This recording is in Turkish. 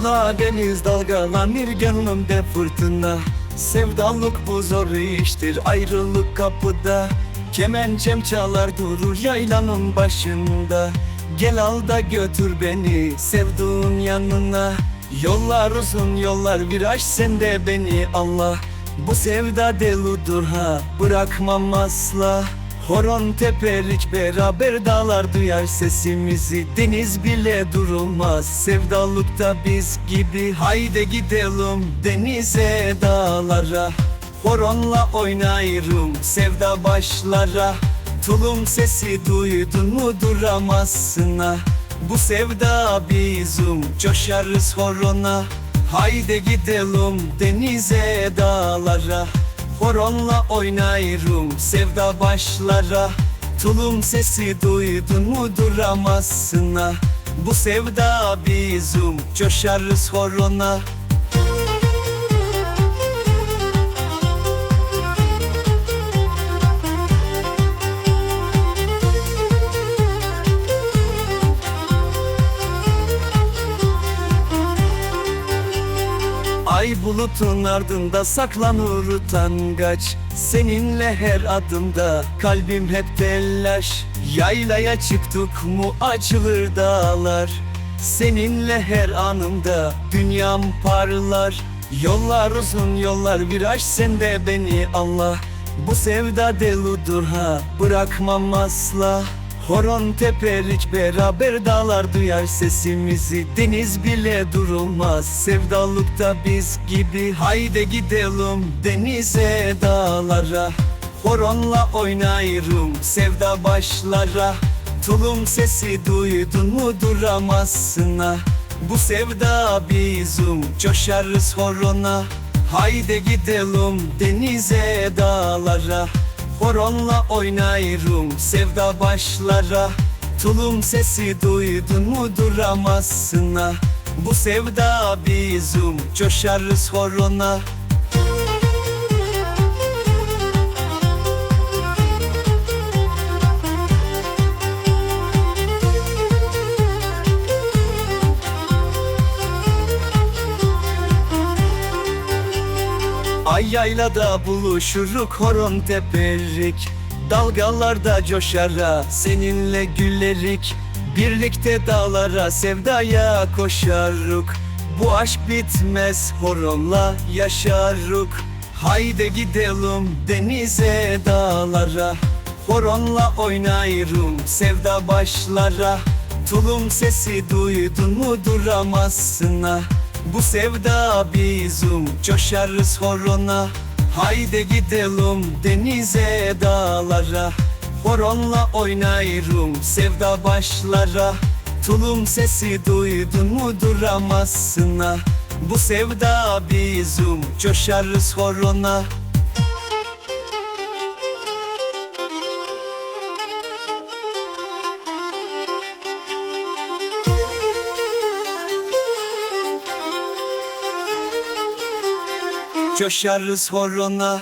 Ula deniz dalgalanır gönlümde fırtına. Sevdalık bu zor iştir ayrılık kapıda. Kemençem çalar durur yaylanın başında. Gel al da götür beni sevduğun yanına. Yollar uzun yollar viraj sende beni Allah. Bu sevda deludur ha bırakmam asla Horon teperik beraber dağlar duyar sesimizi. Deniz bile durulmaz sevdalıkta biz gibi. Haydi gidelim denize dağlara. Horonla oynayırım sevda başlara. Tulum sesi duydun mu duramazsın ha. Bu sevda bizim coşarız horona. Haydi gidelim denize dağlara Horonla oynayırım sevda başlara. Tulum sesi duydun mu duramazsın ha. Bu sevda bizim coşarız horona Ay bulutun ardında saklanır utangaç. Seninle her adımda kalbim hep telaş Yaylaya çıktık mu açılır dağlar. Seninle her anımda dünyam parlar. Yollar uzun yollar viraj sende beni Allah. Bu sevda deludur ha bırakmam asla Horon teperik beraber dağlar duyar sesimizi. Deniz bile durulmaz sevdalıkta biz gibi. Haydi gidelim denize dağlara. Horonla oynayırım sevda başlara. Tulum sesi duydun mu duramazsın ha. Bu sevda bizim coşarız horona. Haydi gidelim denize dağlara Horonla oynayırım sevda başlara. Tulum sesi duydun mu duramazsın ha. Bu sevda bizim coşarız horona Ay yaylada buluşuruk horon teperik. Dalgalarda coşara seninle gülerik Birlikte dağlara sevdaya koşaruk. Bu aşk bitmez horonla yaşaruk. Haydi gidelim denize dağlara. Horonla oynayırım sevda başlara. Tulum sesi duydun mu duramazsın ha Bu sevda bizim coşarız horona. Haydi gidelim denize dağlara. Horonla oynayırım sevda başlara. Tulum sesi duydun mu duramazsın ha. Bu sevda bizim coşarız horona Coşarız horona